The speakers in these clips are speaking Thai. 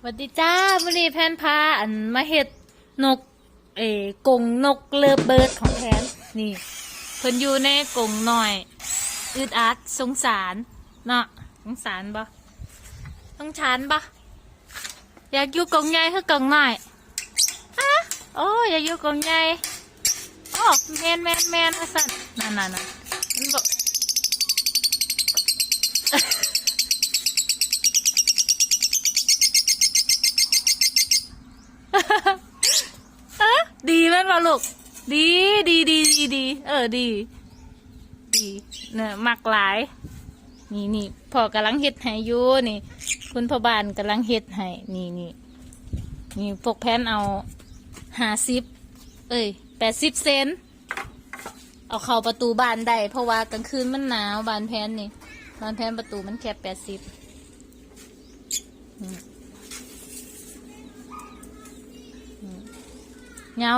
สวัสดีจ้าวันนี้แพนพาอันมาเห็ดนก เอ๋กงนกเลิฟเบิร์ดของแพนนี่เพิ่นอยู่ในกงหน่อยอึดอัดสงสารเนาะสงสารปะต้องชานปะอยากอยู่กงใหญ่คือกรงน้อยอะโอ้อยากอยู่กงใหญ่โอ้แมนแมนแมนว่าสั่นนั่นนั่นนั่นมันบอก เอะ ดีแม่นบ่ลูก ดีดีดีดีดีเออดี ดีเนี่ยมักหลาย นี่นี่พ่อกำลังเฮ็ดให้อยู่นี่ คุณพ่อบ้านกำลังเฮ็ดให้นี่นี่นี่พวกแพนเอาห้าสิบเอ้ยแปดสิบเซนเอาเข้าประตูบ้านได้เพราะว่ากลางคืนมันหนาวบานแพนนี่บานแพนประตูมันแค่แปดสิบ เงา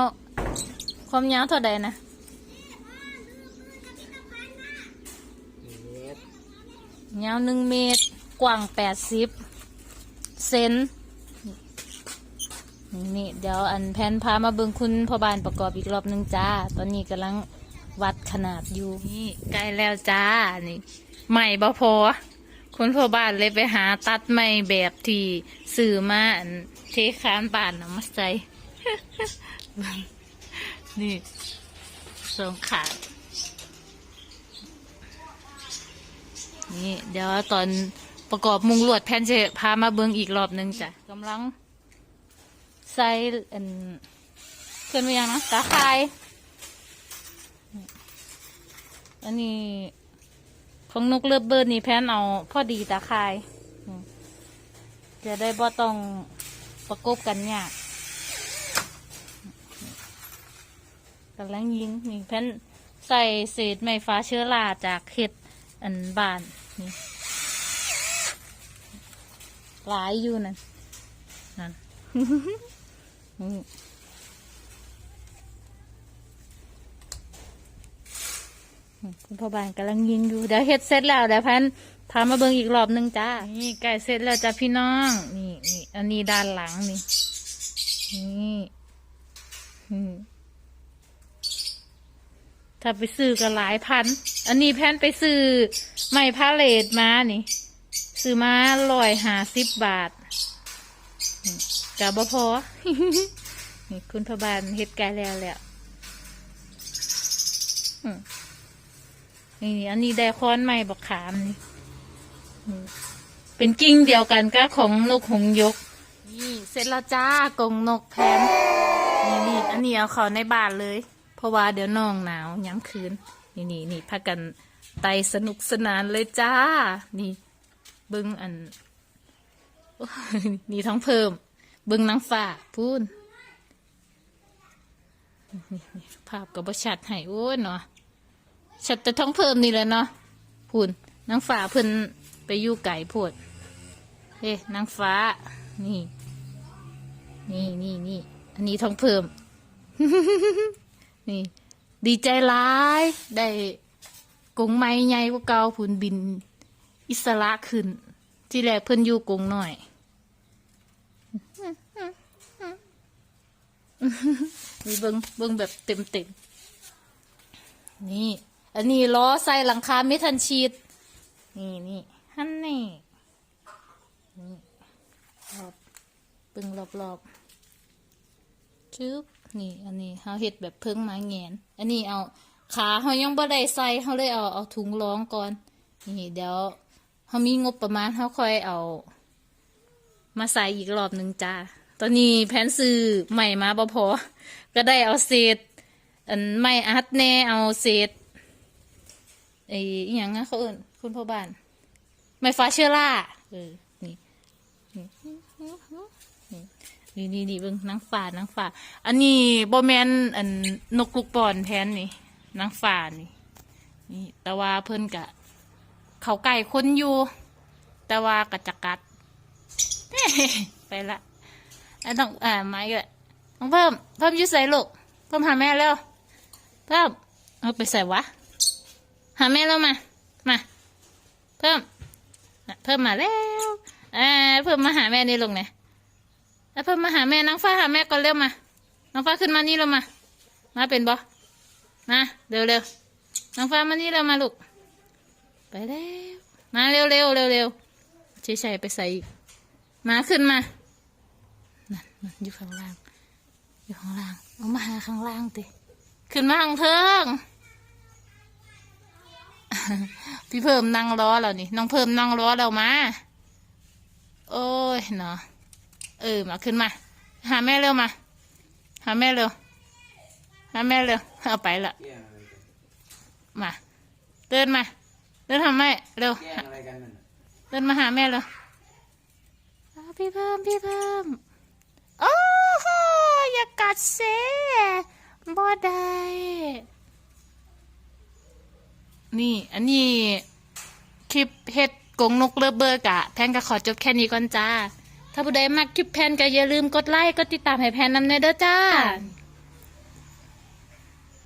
ความยาวเท่าใดนะเมตรยาวหนึ่งเมตร กว้างแปดสิบเซนนี่เดี๋ยวอันแพนพามาเบิ่งคุณพ่อบานประกอบอีกรอบหนึ่งจ้า ตอนนี้กำลังวัดขนาดอยู่นี่ใกล้แล้วจ้านี่ใหม่บ่พอ คุณพ่อบ้านเลยไปหาตัดไม้แบบที่สื่อมาเทคานบ้านนะมาใส่ นี่สองขาดนี่เดี๋ยวตอนประกอบมุงลวดแพนจะพามาเบิงอีกรอบหนึงจ้ะกำลังใส่อันเคลื่อนไปยังนะตาคายอันนี้ของนกเลือบเบิร์ดนี่แพนเอาพอดีตาคายจะได้บ่ต้องประกบกันยาก กำลังยิงนี่แพนใส่เศษไม้ฟ้าเชื้อราจากเห็ดอันบานนี่หลายอยู่นั่นนั่นนี่คุณพ่อบานกำลังยิงอยู่เดี๋ยวเฮ็ดเสร็จแล้วเดี๋ยวพันพามาเบิ่งอีกรอบหนึงจ้า นี่ใกล้เสร็จแล้วจ้าพี่น้อง นี่นี่อันนี้ด้านหลังนี่ นี่อืม ถ้าไปซื้อก็หลายพัน อันนี้แพนไปซื้อไม้พาเลตมานี่ ซื้อมาร้อยหาสิบบาทกะบ่พอนี่คุณพบานเฮ็ดไกลแล้วแหละนี่อันนี้ได้คอนไม้บักขามนี่เป็นกิ่งเดียวกันก็ของนกหงส์ยก นี่เสร็จแล้วจ้ากงนกแพนนี่นี่อันนี้เอาเขาในบานเลย เพราะว่าเดี๋ยวน้องหนาวย้ำคืน นี่นี่นี่พากันไตสนุกสนานเลยจ้า นี่เบิ้งอัน นี่ท้องเพิ่ม เบิ้งนางฟ้าพูนนี่นี่ภาพกับบชัดให้โอ้ยเนาะชัดแต่ท้องเพิ่มนี่แหละเนาะพูนนางฟ้าเพิ่นไปยู่ไก่โพดเฮ้นางฟ้า นี่ นี่นี่นี่ อันนี้ท้องเพิ่ม นี่ ดีใจร้าย ได้กงไม้ใหญ่กว่าเก่าผุนบิน อิสระขึ้น ที่แรกเพิ่นอยู่กงหน่อยนี่เบิงเบิงแบบเต็มเต็มนี่ อันนี้ล้อใส่หลังคาไม่ทันชีด นี่นี่ฮันนี่นี่รอบเบิงรอบรอบ ๆชึบนี่อันนี้เขาเห็ดแบบเพิ่งไม้แงน อันนี้เอาขาเขายังบ่ได้ใส่เขาเลยเอาเอาถุงรองก่อน นี่เดี๋ยวเขามีงบประมาณเขาค่อยเอา มาใส่อีกรอบหนึ่งจ้า ตอนนี้แผนซื้อใหม่มาบ่พอ ก็ได้เอาเศษอันไม่อัดแน่เอาเศษไอ้อหยังนเขาเอิ้นคุณพ่อบ้าน ไม่ฟ้าเชื้อราเออนี่ นี่นี่นี่เบิ่งนางฟ้านางฟ้า อันนี้โบแมนอันนกลูกปอนแทนนี่นางฟ้านี่นี่ แต่ว่าเพิ่นกะ เขาไก่คนอยู่ แต่ว่ากะจักกัดไปละไอ้ต้องอ่าไม้ก็ต้องเพิ่มเพิ่มอยูใส่ลูกเพิ่มหาแม่เร็วเพิ่มเอาไปใส่วะหาแม่แล้วมามาเพิ่มเพิ่มมาแล้วอ่าเพิ่มมาหาแม่นี่ลงเนี่ย แล้วเพิ่มมาหาแม่น้องฟ้าหาแม่ก่อนเร็วมาน้องฟ้าขึ้นมานี่เร็วมา มาเป็นบ่มาเร็วเร็วน้องฟ้ามานี่เร็วมาลูก ไปแล้วมาเร็วเร็วเร็วเร็วเฉยๆไปใส่มาขึ้นมา นั่นนั่นอยู่ข้างล่าง อยู่ข้างล่าง เอามาหาข้างล่างติขึ้นมาข้างเทิงพี่เพิ่มนั่งรอแล้วนี่น้องเพิ่มนั่งรอแล้วมา โอ้ยเนาะ เออมาขึ้นมา หาแม่เร็วมา หาแม่เร็ว หาแม่เร็ว เอาไปละ แย่งอะไรกันมา เดินมา เดินทำแม่เร็ว แย่งอะไรกันนั่นน่ะเดินมาหาแม่เร็วอ้าวพี่เพิ่มพี่เพิ่ม โอ้โหอย่ากัดเซบ่ได้ นี่ อันนี้ คลิปเฮ็ดกงนกเลิฟเบอร์กะ แพนก็ขอจบแค่นี้ก่อนจ้า ถ้าผู้ใดมักคลิปแพนก็อย่าลืมกดไลค์กดติดตามให้แพนนำเนเด้อจ้า